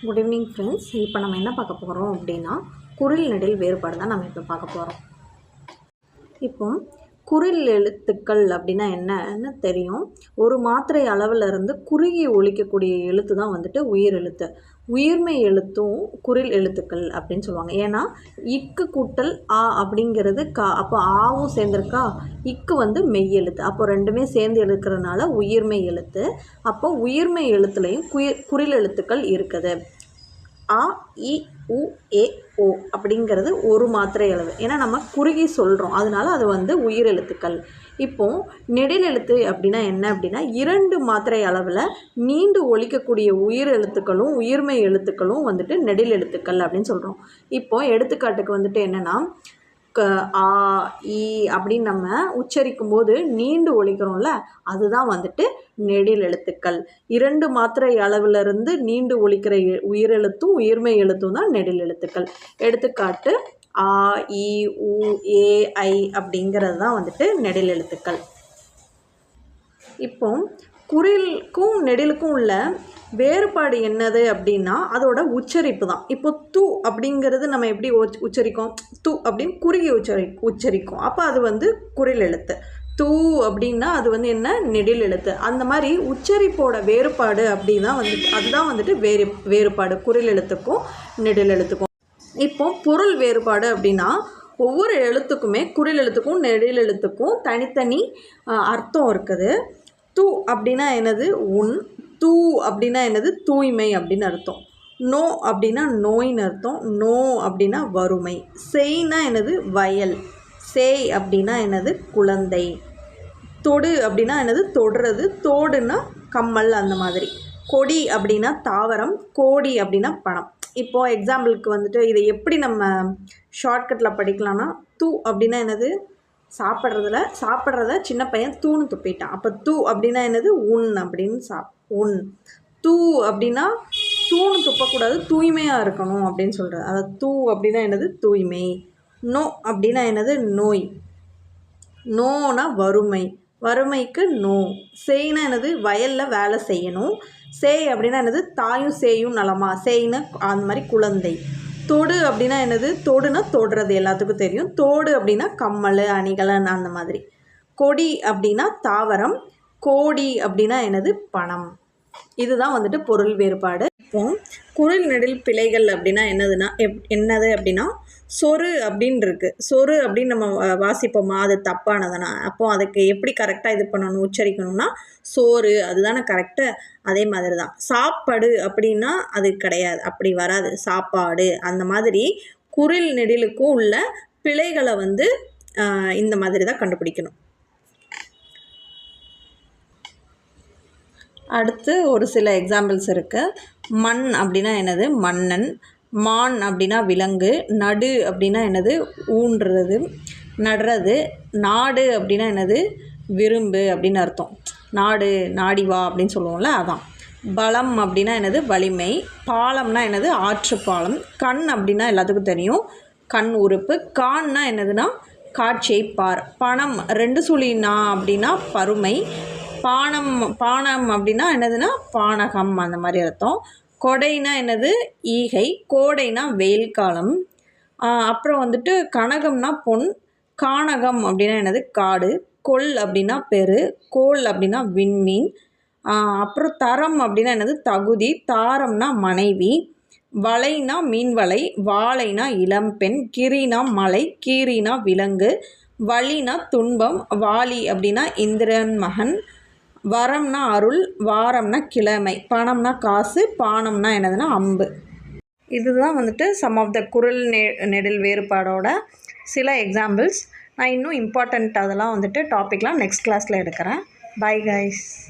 Good evening friends இப்போ நம்ம என்ன பார்க்க போகிறோம் அப்படின்னா குரில் நெடில் வேறுபாடு தான் நம்ம இப்போ பார்க்க போகிறோம் இப்போ குறில் எழுத்துக்கள் அப்படின்னா என்னன்னு தெரியும். ஒரு மாத்திரை அளவில் இருந்து குறுகி ஒழிக்கக்கூடிய எழுத்து தான் வந்துட்டு உயிர் எழுத்து. உயிர்மை எழுத்தும் குரில் எழுத்துக்கள் அப்படின்னு சொல்லுவாங்க. ஏன்னா இக்கு கூட்டல் ஆ அப்படிங்கிறது கா அப்போ ஆவும் சேர்ந்துருக்கா? இக்கு வந்து மெய் எழுத்து. அப்போ ரெண்டுமே சேர்ந்து எழுக்கிறதுனால உயிர்மை எழுத்து. அப்போ உயிர்மை எழுத்துலையும் குயிர் குரில் எழுத்துக்கள் இருக்குது. ஆ இ உ ஏ ஓ அப்படிங்கிறது ஒரு மாத்திரை அளவு. ஏன்னா நம்ம குறுகி சொல்கிறோம் அதனால அது வந்து உயிரெழுத்துக்கள் இப்போது நெடில் எழுத்து அப்படின்னா என்ன அப்படின்னா இரண்டு மாத்திரை அளவில் நீண்டு ஒழிக்கக்கூடிய உயிர் எழுத்துக்களும் உயிர்மை எழுத்துக்களும் வந்துட்டு நெடில் எழுத்துக்கள் அப்படின்னு சொல்கிறோம் இப்போது எடுத்துக்காட்டுக்கு வந்துட்டு என்னென்னா ஆ ஈ அப்படின்னு நம்ம உச்சரிக்கும் போது நீண்டு ஒழிக்கிறோம்ல அதுதான் வந்துட்டு நெடில் எழுத்துக்கள். இரண்டு மாத்திரை அளவிலிருந்து நீண்டு ஒழிக்கிற உயிரெழுத்தும் உயிர்மை எழுத்தும் தான் நெடில் எழுத்துக்கள். எடுத்துக்காட்டு ஆ இ உ ஏ ஐ அப்படிங்கிறது தான் வந்துட்டு நெடில் எழுத்துக்கள். இப்போ குரிலுக்கும் நெடிலுக்கும் உள்ள வேறுபாடு என்னது அப்படின்னா அதோட உச்சரிப்பு தான். இப்போ து அப்படிங்கிறது நம்ம எப்படி உச்ச- உச்சரிக்கோம்? து அப்படின்னு குறுகி உச்சரி உச்சரிக்கும். அப்போ அது வந்து குரில் எழுத்து. தூ அப்படின்னா அது வந்து என்ன? நெடில் எழுத்து. அந்த மாதிரி உச்சரிப்போட வேறுபாடு அப்படின்னா வந்துட்டு அதுதான் வந்துட்டு வேறு வேறுபாடு. குரில் எழுத்துக்கும் நெடில் எழுத்துக்கும். இப்போ பொருள் வேறுபாடு அப்படின்னா ஒவ்வொரு எழுத்துக்குமே குரில் எழுத்துக்கும் நெடில் எழுத்துக்கும் தனித்தனி அர்த்தம் இருக்குது. து அப்படின்னா என்னது? உன் தூ அப்படின்னா என்னது? தூய்மை அப்படின்னு அர்த்தம். நோ அப்படின்னா நோயின்னு அர்த்தம். நோ அப்படின்னா வறுமை. செய்னா என்னது? வயல். சேய் அப்படின்னா என்னது? குழந்தை. தொடு அப்படின்னா என்னது? தொடுறது. தோடுன்னா கம்மல் அந்த மாதிரி. கொடி அப்படின்னா தாவரம். கோடி அப்படின்னா பணம். இப்போது எக்ஸாம்பிளுக்கு வந்துட்டு இதை எப்படி நம்ம ஷார்ட்கட்டில் படிக்கலாம்னா தூ அப்படின்னா என்னது? சாப்பிட்றதுல சாப்பிட்றத சின்ன பையன் தூணு துப்பிட்டான். அப்போ தூ அப்படின்னா என்னது? உன் அப்படின்னு சாப் உன். தூ அப்படின்னா தூணு துப்பக்கூடாது தூய்மையாக இருக்கணும் அப்படின்னு சொல்கிறது அதை தூ அப்படின்னா என்னது? தூய்மை. நோ அப்படின்னா என்னது? நோய். நோனா வறுமை. வறுமைக்கு நோ. செய்னா என்னது? வயலில் வேலை செய்யணும். சேய் அப்படின்னா என்னது? தாயும் சேயும் நலமா. சேய்னா அந்த மாதிரி குழந்தை. தொடு அப்படின்னா என்னது? தொடுனா தொடுறது எல்லாத்துக்கும் தெரியும். தோடு அப்படின்னா கம்மல் அணிகலன் அந்த மாதிரி. கொடி அப்படின்னா தாவரம். கோடி அப்படின்னா என்னது? பணம். இதுதான் வந்துட்டு பொருள் வேறுபாடு. இப்போ குரல் நெடில் பிழைகள் அப்படின்னா என்னதுன்னா எப் என்னது அப்படின்னா சொரு அப்படின்னு இருக்கு சொரு அப்படின்னு நம்ம வாசிப்போமா? அது தப்பானதுனா அப்போ அதுக்கு எப்படி கரெக்டாக இது பண்ணணும் உச்சரிக்கணும்னா சோறு அதுதானே கரெக்டு அதே மாதிரி தான் சாப்பாடு அப்படின்னா அது கிடையாது. அப்படி வராது. சாப்பாடு அந்த மாதிரி குரில் நெடிலுக்கும் உள்ள பிழைகளை வந்து இந்த மாதிரி தான் கண்டுபிடிக்கணும். அடுத்து ஒரு சில எக்ஸாம்பிள்ஸ் இருக்குது மண் அப்படின்னா என்னது? மன்னன். மான் அப்படின்னா விலங்கு நடு அப்படின்னா என்னது? ஊன்றது நடுறது நாடு அப்படின்னா என்னது? விரும்பு அப்படின்னு அர்த்தம். நாடு நாடி வா அப்படின்னு சொல்லுவோம்ல அதான். பலம் அப்படின்னா என்னது? வலிமை. பாலம்னா என்னது? ஆற்று பாலம் கண் அப்படின்னா எல்லாத்துக்கும் தெரியும். கண் உறுப்பு. கான்னா என்னதுன்னா? காட்சியை பார். பணம். ரெண்டு சுழினா அப்படின்னா பருமை. பானம் பானம் அப்படின்னா என்னதுன்னா? பானகம் அந்த மாதிரி அர்த்தம். கொடைனா என்னது? ஈகை. கோடைனா வெயில் காலம். அப்புறம் வந்துட்டு கனகம்னா பொன். கானகம் அப்படின்னா என்னது? காடு. கொல் அப்படின்னா பெரு. கோல் அப்படின்னா விண்மீன். அப்புறம் தரம் அப்படின்னா என்னது? தகுதி. தாரம்னா மனைவி. வலைனா மீன் வலை வாழைனா இளம்பெண். கிரினா மலை. கீரினா விலங்கு. வலினா துன்பம். வாலி அப்படின்னா இந்திரன் மகன். வரம்னா அருள் வாரம்னா கிழமை பணம்னா காசு பானம்னா என்னதுன்னா அம்பு. இதுதான் வந்துட்டு சம் ஆஃப் த குரல் நெ நெடில் வேறுபாடோட சில எக்ஸாம்பிள்ஸ் நான் இன்னும் இம்பார்ட்டண்ட் அதெல்லாம் வந்துட்டு டாப்பிக்லாம் நெக்ஸ்ட் கிளாஸில் எடுக்கிறேன். Bye guys